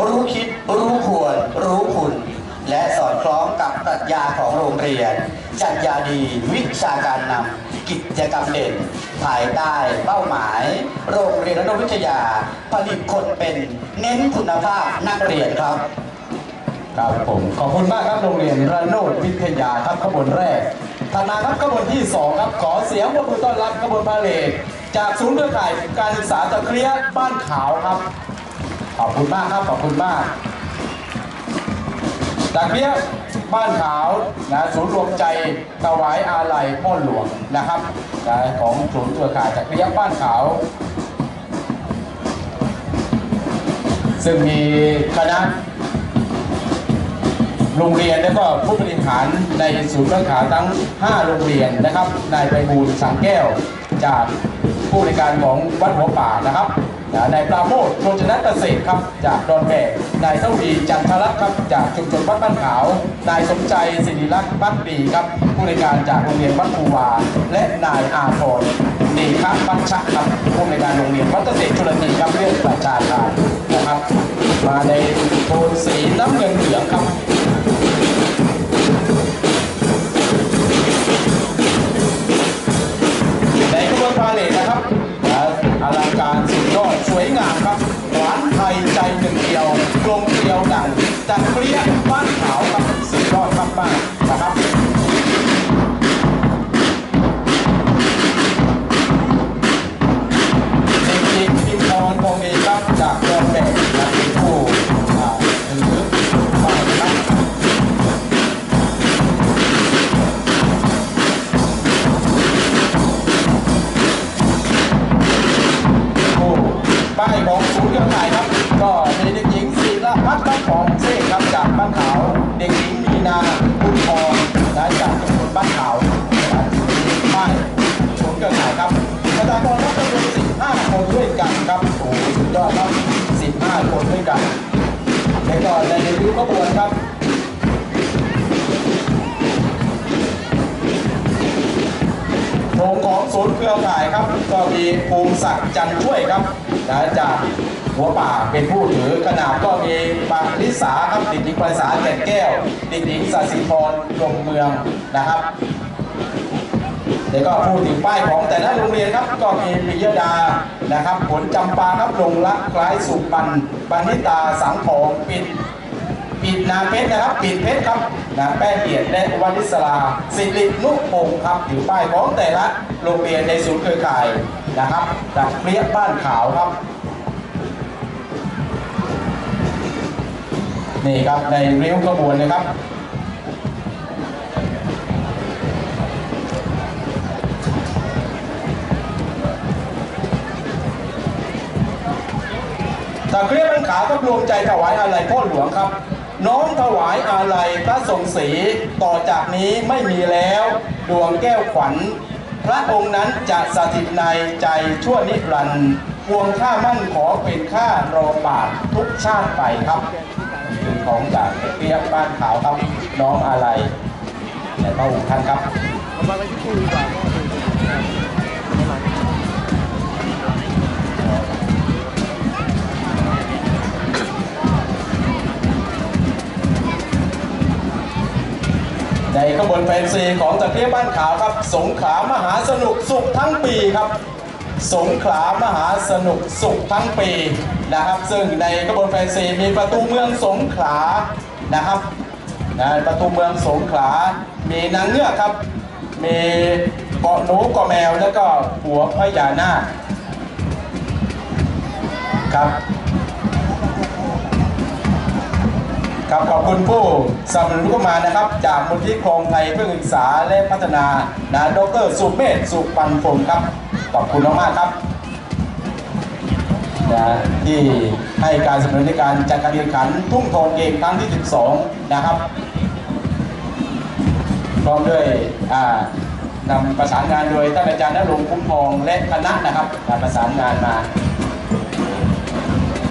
รู้คิดรู้ควร รู้คุณ และสอดคล้องกับปรัชญาของโรงเรียน จัดยาดีวิชาการนำกิจกรรมเด่น ภายใต้เป้าหมาย โรงเรียนระดวิทยา ผลิตคนเป็นเน้นคุณภาพนักเรียนครับ ครับผมขอบคุณมากครับโรงเรียนระโนดวิทยาครับขบวนแรกถัดมาครับขบวนที่สองครับขอเสียงปรบมือต้อนรับขบวนพาเหรดจากศูนย์เครือข่ายการศึกษาตะเครียบ้านขาวครับ อบคุณมากครับ ขอบคุณมากตะเครียบ้านขาวนะศูนย์รวมใจถวายอาลัยพ่อหลวงนะครับนะของศูนย์เครือข่ายตะเครียบ้านขาว ซึ่งมีคณะโรงเรียนและก็ผู้บริหารในศูนย์การค้ายทั้ง 5 โรงเรียนนะครับนายไปบูลสังแก้ว จากผู้บริการของวัดหัวป่านะครับ นายปราโมทโรจนเกษตรครับจากดอนแบกนายเท่าดีจันทรักษ์ครับจากชุมชนวัดบ้านขาวนายสมใจศิริลักษ์บ้านปีครับ ผู้บริการจากโรงเรียนวัดภูวา และนายอาพรเดชะบัญชะครับผู้บริการโรงเรียนวัดเกษตรชลนีครับเรื่องประชาทานนะครับ มาในโทนสีน้ำเงินเหลืองครับ ไทยใจหนึ่งเดียวกลมเกลียวดังจัดเปรี้ย 5คนด้วยกันแล้วก็ในริ้วขบวนครับโรงของศูนย์เครือข่ายครับ ก็มีภูมิศักดิ์จันช่วยครับนะจากหัวป่าเป็นผู้ถือขนาดก็มีปาริสาครับเด็กหญิงปริสาแก่นแก้วเด็กหญิงสศิพรลงเมืองนะครับ แล้วก็พูดถึงป้ายของแต่ละโรงเรียนครับก็มีปิยดานะครับ ผลจำปาครับลงรักคล้ายสุปันปณิตาสังทองปิดปิดนาเพชรนะครับปิดเพชรครับนาแป้งเกียรติและวานิสลาสิรินุพงศ์ครับถือป้ายของแต่ละโรงเรียนในศูนย์เครือข่ายนะครับจากเปรี้ยบ้านขาวครับนี่ครับในริ้วขบวนนะครับ เครียบเป็นขาวก็รวมใจถวายอาลัยพ่อหลวงครับ น้อมถวายอาลัยพระทรงศรีต่อจากนี้ไม่มีแล้ว ดวงแก้วขวัญ พระองค์นั้นจะสถิตในใจชั่วนิรันดร์พวงข้ามั่นขอเป็นข้ารอบาททุกชาติไปครับของจากเปียบบ้านขาวครับน้อมอาลัยแต่พระองค์ท่านครับ ขบวนแฟนซีของตะเกียบบ้านขาวครับ สงขลามหาสนุกสุขทั้งปีครับ สงขลามหาสนุกสุขทั้งปีนะครับ ซึ่งในขบวนแฟนซีมีประตูเมืองสงขลานะครับนะประตูเมืองสงขลา มีนางเงือกครับ มีเกาะหนูเกาะแมวแล้วก็หัวพญานาคครับ ครับขอบคุณผู้สนับสนุนเข้ามานะครับ จากมูลที่ครองไทยเพื่อศึกษาและพัฒนานะดรสุเมธสุปันพงครับ ขอบคุณมากๆครับนะที่ให้การสนับสนุนในการจัดการแข่งขันทุ่งทองเกมครั้งที่ 12 นะครับพร้อมด้วยอ่านำประสานงานโดยท่านอาจารย์นรงคุ้มทองและคณะนะครับการประสานงานมา